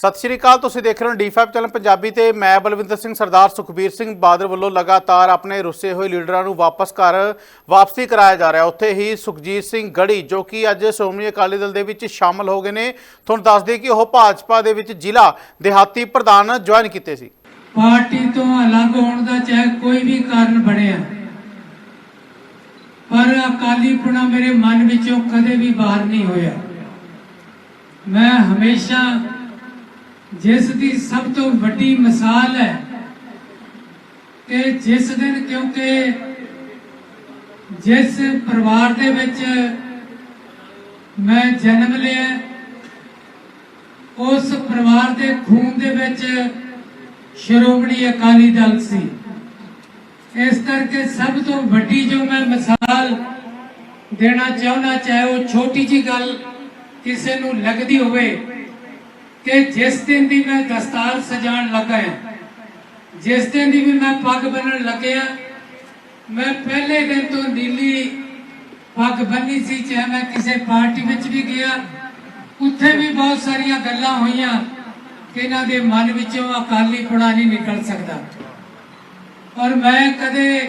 ਸਤਿ ਸ਼੍ਰੀ ਅਕਾਲ, ਤੁਸੀਂ ਦੇਖ ਰਹੇ ਹੋ ਡੀ5 ਚੈਨਲ ਪੰਜਾਬੀ ਤੇ ਮੈਂ ਬਲਵਿੰਦਰ ਸਿੰਘ, ਸਰਦਾਰ ਸੁਖਬੀਰ ਸਿੰਘ ਬਾਦਲ ਵੱਲੋਂ ਲਗਾਤਾਰ ਆਪਣੇ ਰੁੱਸੇ ਹੋਏ ਲੀਡਰਾਂ ਨੂੰ ਵਾਪਸ ਘਰ ਵਾਪਸੀ ਕਰਾਇਆ ਜਾ ਰਿਹਾ। ਉੱਥੇ ਹੀ ਸੁਖਜੀਤ ਸਿੰਘ ਗੜੀ, ਜੋ ਕਿ ਅੱਜ ਸ਼੍ਰੋਮਣੀ ਅਕਾਲੀ ਦਲ ਦੇ ਵਿੱਚ ਸ਼ਾਮਲ ਹੋ ਗਏ ਨੇ, ਤੁਹਾਨੂੰ ਦੱਸ ਦਈਏ ਕਿ ਉਹ ਭਾਜਪਾ ਦੇ ਵਿੱਚ ਜ਼ਿਲ੍ਹਾ ਦਿਹਾਤੀ ਪ੍ਰਧਾਨ ਜੁਆਇਨ ਕੀਤੇ ਸੀ। ਪਾਰਟੀ ਤੋਂ ਅਲੱਗ ਹੋਣ ਦਾ ਚਾਹੇ ਕੋਈ ਵੀ ਕਾਰਨ ਬਣਿਆ। ਪਰ ਅਕਾਲੀਪੁਣਾ ਮੇਰੇ ਮਨ ਵਿੱਚੋਂ ਕਦੇ ਵੀ ਬਾਹਰ ਨਹੀਂ ਹੋਇਆ। ਮੈਂ ਹਮੇਸ਼ਾ ਜਿਸ ਦੀ ਸਭ ਤੋਂ ਵੱਡੀ ਮਿਸਾਲ ਹੈ ਕਿ ਜਿਸ ਦਿਨ ਕਿਉਂਕਿ ਜਿਸ ਪਰਿਵਾਰ ਦੇ ਵਿੱਚ ਮੈਂ ਜਨਮ ਲਿਆ, ਉਸ ਪਰਿਵਾਰ ਦੇ ਖੂਨ ਦੇ ਵਿੱਚ ਸ਼੍ਰੋਮਣੀ ਅਕਾਲੀ ਦਲ ਸੀ। ਇਸ ਕਰਕੇ ਸਭ ਤੋਂ ਵੱਡੀ ਜੋ ਮੈਂ ਮਿਸਾਲ ਦੇਣਾ ਚਾਹੁੰਦਾ, ਚਾਹੇ ਉਹ ਛੋਟੀ ਜੀ ਗੱਲ ਕਿਸੇ ਨੂੰ ਲੱਗਦੀ ਹੋਵੇ ਕਿ ਜਿਸ ਦਿਨ ਦੀ ਮੈਂ ਦਸਤਾਰ ਸਜਾਉਣ ਲੱਗਾ ਹਾਂ, ਜਿਸ ਦਿਨ ਦੀ ਵੀ ਮੈਂ ਪੱਗ ਬੰਨਣ ਲੱਗਿਆ ਮੈਂ ਪਹਿਲੇ ਦਿਨ ਤੋਂ ਨੀਲੀ ਪੱਗ ਬੰਨੀ ਸੀ ਚਾਹੇ ਮੈਂ ਕਿਸੇ ਪਾਰਟੀ ਵਿੱਚ ਵੀ ਗਿਆ ਉੱਥੇ ਵੀ ਬਹੁਤ ਸਾਰੀਆਂ ਗੱਲਾਂ ਹੋਈਆਂ ਕਿ ਇਹਨਾਂ ਦੇ ਮਨ ਵਿੱਚੋਂ ਅਕਾਲੀ ਪੁਣਾ ਨਹੀਂ ਨਿਕਲ ਸਕਦਾ। ਔਰ ਮੈਂ ਕਦੇ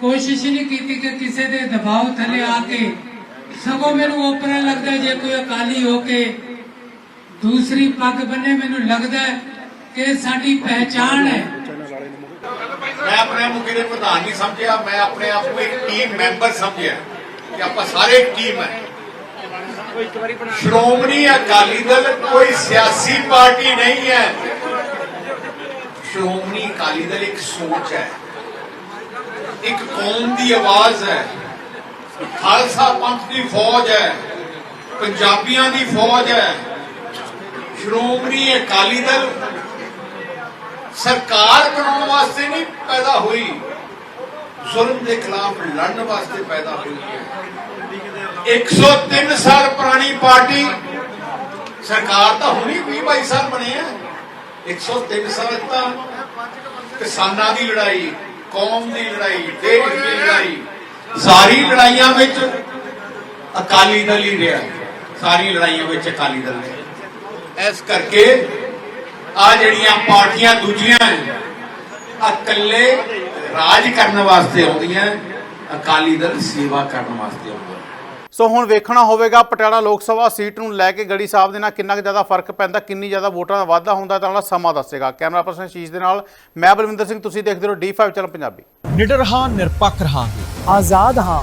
ਕੋਸ਼ਿਸ਼ ਨਹੀਂ ਕੀਤੀ ਕਿ ਕਿਸੇ ਦੇ ਦਬਾਅ ਥੱਲੇ ਆ ਕੇ ਸਗੋਂ ਮੈਨੂੰ ਓਪਰਾ ਲੱਗਦਾ ਜੇ ਕੋਈ ਅਕਾਲੀ ਹੋ ਕੇ ਦੂਸਰੀ ਪੱਗ ਬੰਨੇ ਮੈਨੂੰ ਲੱਗਦਾ ਕਿ ਸਾਡੀ ਪਹਿਚਾਣ ਹੈ। ਮੈਂ ਆਪਣੇ ਆਪ ਨੂੰ ਕਿਹੜੇ ਪ੍ਰਧਾਨ ਨਹੀਂ ਸਮਝਿਆ, ਮੈਂ ਆਪਣੇ ਆਪ ਨੂੰ ਇੱਕ ਟੀਮ ਮੈਂਬਰ ਸਮਝਿਆ ਕਿ ਆਪਾਂ ਸਾਰੇ ਟੀਮ ਹੈ। ਸ਼੍ਰੋਮਣੀ ਅਕਾਲੀ ਦਲ ਕੋਈ ਸਿਆਸੀ ਪਾਰਟੀ ਨਹੀਂ ਹੈ। ਸ਼੍ਰੋਮਣੀ ਅਕਾਲੀ ਦਲ ਇੱਕ ਸੋਚ ਹੈ, ਇੱਕ ਕੌਮ ਦੀ ਆਵਾਜ਼ ਹੈ, ਖਾਲਸਾ ਪੰਥ ਦੀ ਫੌਜ ਹੈ, ਪੰਜਾਬੀਆਂ ਦੀ ਫੌਜ ਹੈ ਸ਼੍ਰੋਮਣੀ ਅਕਾਲੀ ਦਲ ਸਰਕਾਰ ਬਣਾਉਣ ਵਾਸਤੇ ਨਹੀਂ ਪੈਦਾ ਹੋਈ। ਜ਼ੁਲਮ ਦੇ ਖਿਲਾਫ ਲੜਨ ਵਾਸਤੇ ਪੈਦਾ ਹੋਈ ਹੈ। 103 ਸਾਲ ਪੁਰਾਣੀ ਪਾਰਟੀ ਸਰਕਾਰ ਤਾਂ ਹੁਣੀ 20 22 ਸਾਲ ਬਣੇ ਆ। 103 ਸਾਲ ਤਾਂ ਕਿਸਾਨਾਂ ਦੀ ਲੜਾਈ, ਕੌਮ ਦੀ ਲੜਾਈ, ਦੇਸ਼ ਦੀ ਲੜਾਈ, ਸਾਰੀ ਲੜਾਈਆਂ ਵਿੱਚ ਅਕਾਲੀ ਦਲ ਹੀ ਰਿਹਾ। ਸਾਰੀ ਲੜਾਈਆਂ ਵਿੱਚ ਅਕਾਲੀ ਦਲ ਰਿਹਾ ਇਸ ਕਰਕੇ ਆ ਜਿਹੜੀਆਂ ਪਾਰਟੀਆਂ ਦੂਜੀਆਂ ਆ ਇਕੱਲੇ ਰਾਜ ਕਰਨ ਵਾਸਤੇ ਆਉਂਦੀਆਂ ਅਕਾਲੀ ਦਲ ਸੇਵਾ ਕਰਨ ਵਾਸਤੇ ਆਉਂਦਾ ਸੋ ਹੁਣ ਵੇਖਣਾ ਹੋਵੇਗਾ ਪਟਿਆਲਾ ਲੋਕ ਸਭਾ ਸੀਟ ਨੂੰ ਲੈ ਕੇ ਗੜੀ ਸਾਹਿਬ ਦੇ ਨਾਲ ਕਿੰਨਾ ਕੁ ਜ਼ਿਆਦਾ ਫ਼ਰਕ ਪੈਂਦਾ ਕਿੰਨੀ ਜ਼ਿਆਦਾ ਵੋਟਾਂ ਦਾ ਵਾਧਾ ਹੁੰਦਾ ਤਾਂ ਉਹਦਾ ਸਮਾਂ ਦੱਸੇਗਾ। ਕੈਮਰਾ ਪਰਸਨ ਸ਼ੀਸ਼ ਦੇ ਨਾਲ ਮੈਂ ਬਲਵਿੰਦਰ ਸਿੰਘ ਤੁਸੀਂ ਦੇਖਦੇ ਰਹੋ ਡੀ5 ਚੈਨਲ ਪੰਜਾਬੀ। ਨਿਡਰ ਹਾਂ ਨਿਰਪੱਖ ਰਹਾਂਗੇ। ਆਜ਼ਾਦ ਹਾਂ